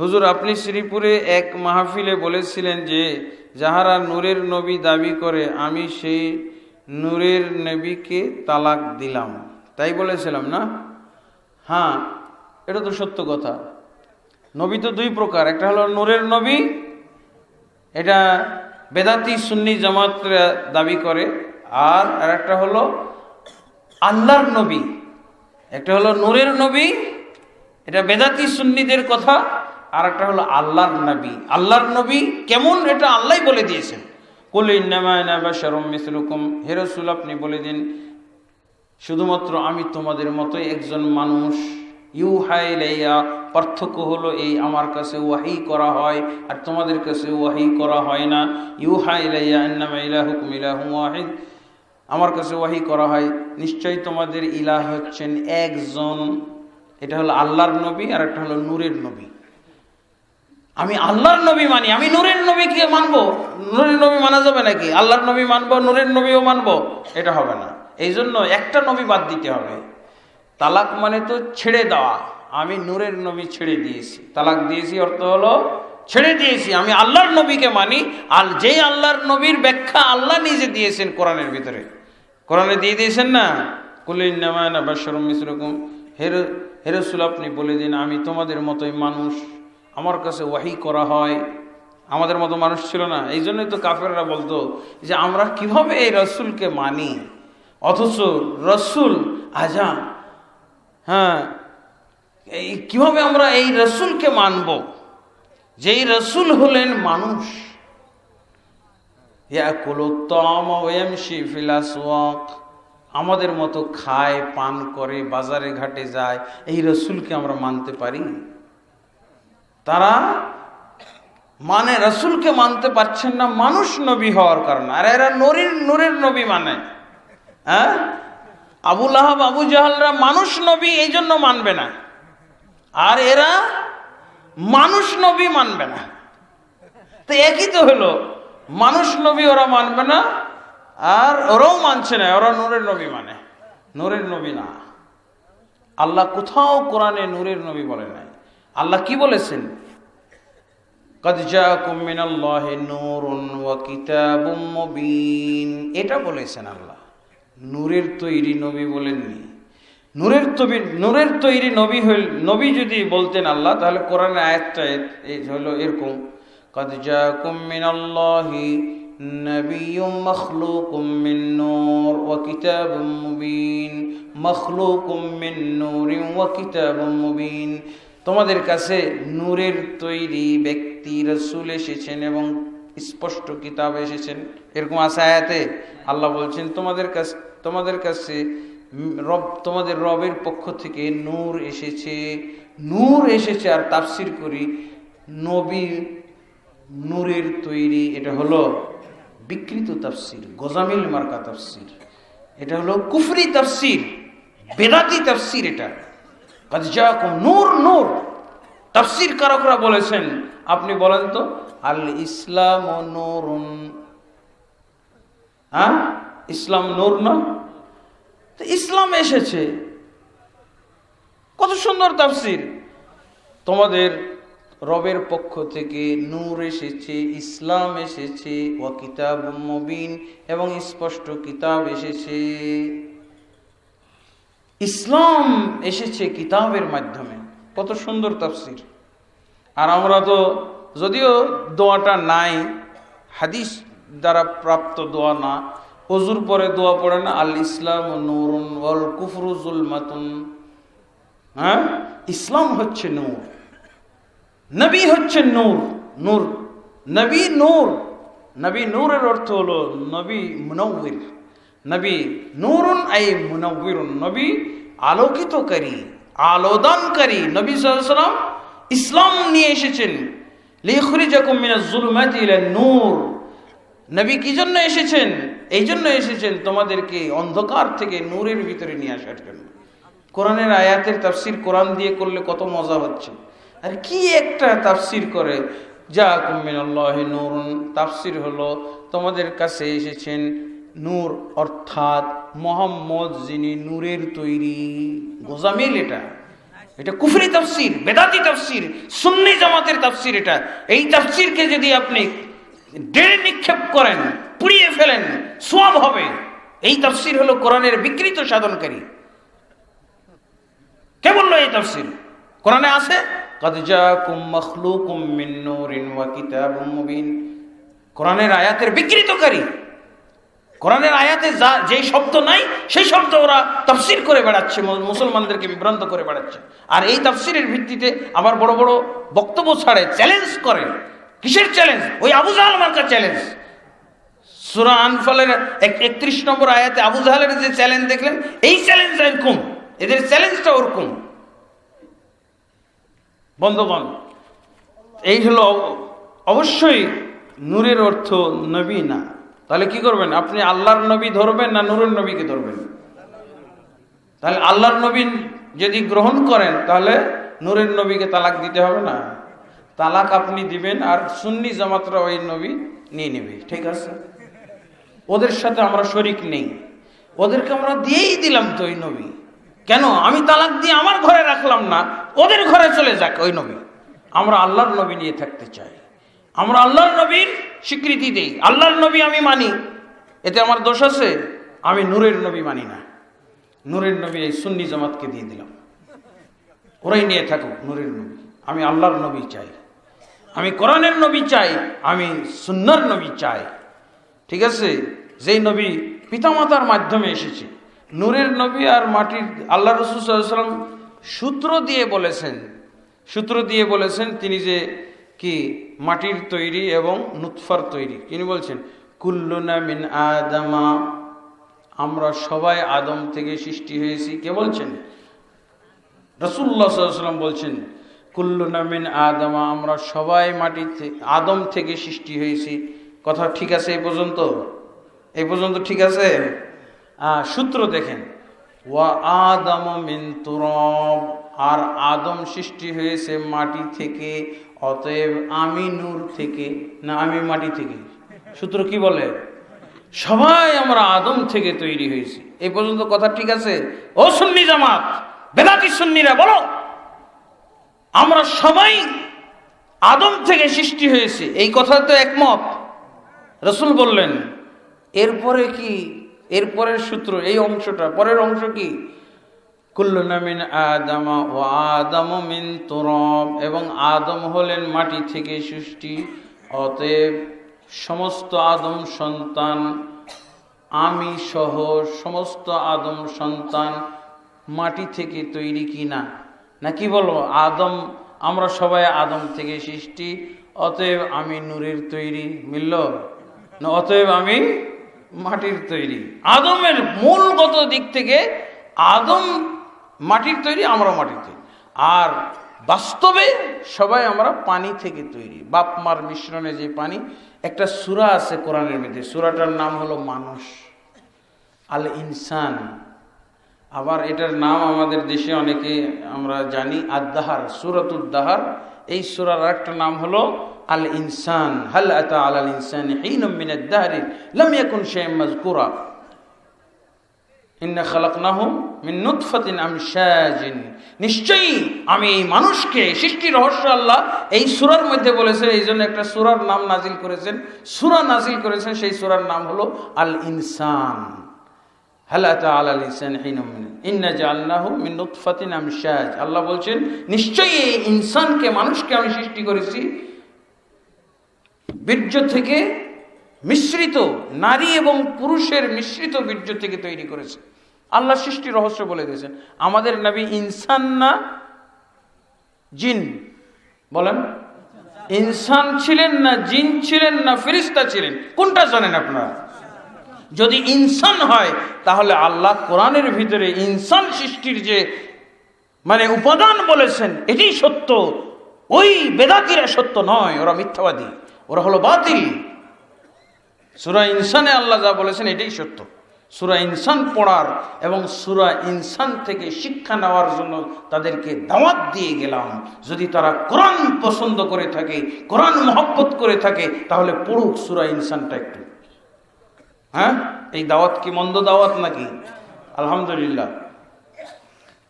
হুজুর, আপনি শ্রীপুরে এক মাহফিলে বলেছিলেন যে, যাহারা নূরের নবী দাবি করে, আমি সেই নূরের নবীকে তালাক দিলাম। তাই বলেছিলাম না? হ্যাঁ এটা তো সত্য কথা। নবী তো দুই প্রকার, একটা হলো নূরের নবী, এটা বেদাতি সুন্নি জামাতরা দাবি করে, আর আর একটা হলো আল্লাহর নবী। একটা হলো নূরের নবী, এটা বেদাতি সুন্নিদের কথা আর একটা হলো আল্লাহর নবী। আল্লাহর নবী কেমন এটা আল্লাহ বলে দিয়েছেন। কুল হেরসুল আপনি বলে দিন, শুধুমাত্র আমি তোমাদের মতোই একজন মানুষ। ইউ হাইলাইয়া পার্থক্য হলো এই আমার কাছে ওয়াহি করা হয় আর তোমাদের কাছে ওয়াহি করা হয় না। ইউ হাইলাইয়া ইন্নামা ইলাহুকুম ইলাহুম ওয়াহিদ। আমার কাছে ওয়াহি করা হয়। নিশ্চয়ই তোমাদের ইলাহ হচ্ছেন একজন। এটা হলো আল্লাহর নবী আর একটা হলো নূরের নবী। আমি আল্লাহর নবী মানি, আমি নূরের নবীকে মানবো। নূরের নবী মানা যাবে নাকি? আল্লাহর নবী মানবো, নূরের নবীও মানবো? এটা হবে না। এই জন্য একটা নবী বাদ দিতে হবে। তালাক মানে তো ছেড়ে দেওয়া। আমি নূরের নবী ছেড়ে দিয়েছি। তালাক দিয়েছি অর্থ হলো ছেড়ে দিয়েছি। আমি আল্লাহর নবীকে মানি, আর যেই আল্লাহর নবীর ব্যাখ্যা আল্লাহ নিজে দিয়েছেন কোরআনের ভিতরে। কোরআনে দিয়ে দিয়েছেন না? কুলিন নামায়না বাসরম মিশ্রকম হের হেরসুল আপনি বলে দিন, আমি তোমাদের মতোই মানুষ। আমার কাছে ওয়াহি করা হয়। আমাদের মতো মানুষ ছিল না। এই জন্যই তো কাফেররা বলতো যে, আমরা কীভাবে এই রসুলকে মানি? অথচ রসুল আজা হ্যাঁ এই কীভাবে আমরা এই রসুলকে মানব? যেই রসুল হলেন মানুষ। আমাদের মতো খায়, পান করে, বাজারে ঘাটে যায়, এই রসুলকে আমরা মানতে পারি? তারা মানে রসুলকে মানতে পারছেন না, মানুষ নবী হওয়ার কারণে। আর এরা নরির, নূরের নবী মানে। হ্যাঁ? আবুল আহাব আবু জাহালরা মানুষ নবী এই জন্য মানবে না। আর এরা মানুষ নবী মানবে না। তো একই তো হলো, মানুষ নবী ওরা মানবে না, আর ওরাও মানছে না, ওরা নূরের নবী মানে। নূরের নবী না। আল্লাহ কোথাও কোরআনে নূরের নবী বলে নাই। আল্লাহ কি বলেছেন? এটা বলেছেন আল্লাহ নূরের তৈরি নবী বলেননি নূরের তৈরি নূরের তৈরি নবী হইল নবী যদি বলতেন আল্লাহ তাহলে কোরআনের আয়াতটা হলো এরকম قد جاءكم من الله نبي مخلوق من نور وكتاب مبين مخلوق من نور وكتاب مبين তোমাদের কাছে নূরের তৈরি ব্যক্তি রসুল এসেছেন এবং স্পষ্ট কিতাব এসেছেন। এরকম আছে আয়াতে আল্লাহ বলছেন, তোমাদের কাছে তোমাদের কাছে রব, তোমাদের রবের পক্ষ থেকে নূর এসেছে। নূর এসেছে আর তাফসির করি নবী নূরের তৈরি, এটা হলো বিকৃত তাফসির, গোজামিল মার্কা তাফসির। এটা হলো কুফরি তাফসির, বেদাতি তাফসির এটা। নূর নূর। তাফসির কারকরা বলেছেন, আপনি বলেন তো, আল ইসলাম নূরুন। হ্যাঁ? ইসলাম নূর না? তো ইসলাম এসেছে। কত সুন্দর তাফসির। তোমাদের রবের পক্ষ থেকে নূর এসেছে, ইসলাম এসেছে ও কিতাব মবিন, এবং স্পষ্ট কিতাব এসেছে। ইসলাম এসেছে কিতাবের মাধ্যমে। কত সুন্দর তাফসির। আর আমরা তো যদিও দোয়াটা নাই, হাদিস দ্বারা প্রাপ্ত দোয়া না, হজুর পরে দোয়া পড়ে না, আল ইসলাম নূরুন ওয়াল কুফরুজুল মাতুন হ্যাঁ? ইসলাম হচ্ছে নূর। নবী হচ্ছে নূর নূর। নবী নূর। নবী নূরের অর্থ হলো নবী মুনব্বির নবী নূরুন আই মুনব্বিরুন নবী আলোকিতকারী। আলোদানকারী নবী সাল্লাম ইসলাম নিয়ে এসেছেন। নূর। নবী কি জন্য এসেছেন? এই জন্য এসেছেন তোমাদেরকে অন্ধকার থেকে নূরের ভিতরে নিয়ে আসার জন্য। কোরআনের আয়াতের তাফসির কোরআন দিয়ে করলে কত মজা হচ্ছে। আর কি একটা তাফসির করে? যা কুমিনাল্লাহ নূরুন। তাফসির হলো, তোমাদের কাছে এসেছেন নূর অর্থাৎ মোহাম্মদ যিনি নূরের তৈরি। গোজামিল এটা। এটা কুফরি তাফসির, বেদাতি তাফসির, সুন্নি জামাতের তাফসির এটা। এই তাফসিরকে যদি আপনি ডেড়ে নিক্ষেপ করেন, পুড়িয়ে ফেলেন, সোয়াব হবে। এই তাফসির হলো কোরআনের বিকৃত সাধনকারী। কে বলল এই তাফসির? কোরআনে আছে? কোরআনের আয়াতের বিকৃতকারী। কোরআনের আয়াতে যা, যেই শব্দ নাই, সেই শব্দ ওরা তাফসির করে বেড়াচ্ছে মুসলমানদেরকে বিভ্রান্ত করে বেড়াচ্ছে। আর এই তাফসিরের ভিত্তিতে আবার বড় বড় বক্তব্য ছাড়ে চ্যালেঞ্জ করে। কিসের চ্যালেঞ্জ ওই আবু জাহাল মার্কা চ্যালেঞ্জ সুরা আনফলের একত্রিশ নম্বর আয়াতে আবু জাহালের যে চ্যালেঞ্জ দেখলেন, এই চ্যালেঞ্জ এরকম এদের চ্যালেঞ্জটা ওরকম বন্ধগণ, এই হলো অবশ্যই নূরের অর্থ নবী না। তাহলে কি করবেন? আপনি আল্লাহর নবী ধরবেন না নূরের নবীকে ধরবেন? তাহলে আল্লাহর নবী যদি গ্রহণ করেন, তাহলে নূরের নবীকে তালাক দিতে হবে না। তালাক আপনি দিবেন আর সুন্নি জামাতরা ওই নবী নিয়ে নেবে, ঠিক আছে? ওদের সাথে আমরা শরিক নেই। ওদেরকে আমরা দিয়েই দিলাম তো ওই নবী। কেন? আমি তালাক দিয়ে আমার ঘরে রাখলাম না, ওদের ঘরে চলে যাক ওই নবী। আমরা আল্লাহর নবী নিয়ে থাকতে চাই। আমরা আল্লাহর নবীর স্বীকৃতি দিই। আল্লাহর নবী আমি মানি। এতে আমার দোষ আছে, আমি নূরের নবী মানি না। নূরের নবী এই সুন্নি জামাতকে দিয়ে দিলাম। ওরাই নিয়ে থাকুক, নূরের নবী। আমি আল্লাহর নবী চাই। আমি কোরআনের নবী চাই, আমি সুন্নার নবী চাই। ঠিক আছে? যেই নবী পিতামাতার মাধ্যমে এসেছে। নূরের নবী আর মাটির আল্লাহ রসুলাম সূত্র দিয়ে বলেছেন, সূত্র দিয়ে বলেছেন তিনি যে কি মাটির তৈরি এবং নুৎফার তৈরি। তিনি বলছেন কুল্লুনা মিন আদামা। আমরা সবাই আদম থেকে সৃষ্টি হয়েছি। কে বলছেন? রসুল্লাহ সাল্লাম বলছেন, কুল্লু নামিন আদমা। আমরা সবাই মাটিতে আদম থেকে সৃষ্টি হয়েছি। কথা ঠিক আছে এই পর্যন্ত? এই পর্যন্ত ঠিক আছে? সূত্র দেখেন, ওয়া আদম মিন তুরব। আর আদম সৃষ্টি হয়েছে মাটি থেকে অতএব আমি নূর থেকে, না, আমি মাটি থেকে। সূত্র কি বলে? সবাই আমরা আদম থেকে তৈরি হয়েছি। এই পর্যন্ত কথা ঠিক আছে? ও সুন্নি জামাত, বেদাতি সুন্নিরা, বলো। আমরা সবাই আদম থেকে সৃষ্টি হয়েছে। এই কথা তো একমত। রসুল বললেন, এরপরে কি? এরপরের সূত্র, এই অংশটা, পরের অংশ কি? কুল্লু নামিন আদামা ও আদম মিন তুরব, এবং আদম হলেন মাটি থেকে সৃষ্টি। অতএব সমস্ত আদম সন্তান, আমি সহ সমস্ত আদম সন্তান মাটি থেকে তৈরি কিনা? নাকি বলো, আদম, আমরা সবাই আদম থেকে সৃষ্টি, অতএব আমি নূরের তৈরি, মিলল? না, অতএব আমি মাটির তৈরি। আদমের মূলগত দিক থেকে আদম মাটির তৈরি আমরা মাটির তৈরি। আর বাস্তবে সবাই আমরা পানি থেকে তৈরি। বাপ, মার মিশ্রণে যে পানি, একটা সুরা আছে কোরআনের মধ্যে। সুরাটার নাম হলো মানুষ। আল ইনসান। আবার এটার নাম আমাদের দেশে অনেকে আমরা জানি আদাহার সুরতুদ্দাহার এই সুরার একটা নাম হলো আল ইনসান। হাল আতা আল আল ইনসান হিনুম মিন আদ-দাহরি লাম ইয়াকুন শাই'আন মাযকুরা। ইন্না খালাকনাহুম মিন নুতফাতিন আমশাজিন। নিশ্চয়ই আমি এই মানুষকে সৃষ্টি রহস্য আল্লাহ এই সূরার মধ্যে বলেছেন, এই জন্য একটা সূরার নাম নাজিল করেছেন। সূরা নাজিল করেছেন, সেই সূরার নাম হলো আল ইনসান আল্লাহ বলছেন, নিশ্চয়ই এই ইনসানকে, মানুষকে আমি সৃষ্টি করেছি। বীর্য থেকে মিশ্রিত, নারী এবং পুরুষের মিশ্রিত বীর্য থেকে তৈরি করেছে। আল্লাহ সৃষ্টি রহস্য বলে দিয়েছেন, আমাদের নবী ইনসান না জিন? বলেন। ইনসান ছিলেন না জিন ছিলেন না ফেরিস্তা ছিলেন? কোনটা জানেন আপনারা? যদি ইনসান হয়, তাহলে আল্লাহ কোরআনের ভিতরে ইনসান সৃষ্টির যে মানে উপাদান বলেছেন এটি সত্য। ওই বেদাতিরা সত্য নয়, ওরা মিথ্যাবাদী, ওরা হলো বাতিল। সুরা ইনসানে আল্লাহ যা বলেছেন এটাই সত্য। সুরা ইনসান পড়ার এবং সুরা ইনসান থেকে শিক্ষা নেওয়ার জন্য তাদেরকে দাওয়াত দিয়ে গেলাম। যদি তারা কোরআন পছন্দ করে থাকে, কোরআন মহব্বত করে থাকে, তাহলে পড়ুক সুরা ইনসানটা একটু। হ্যাঁ? এই দাওয়াত কি মন্দ দাওয়াত নাকি? আলহামদুলিল্লাহ।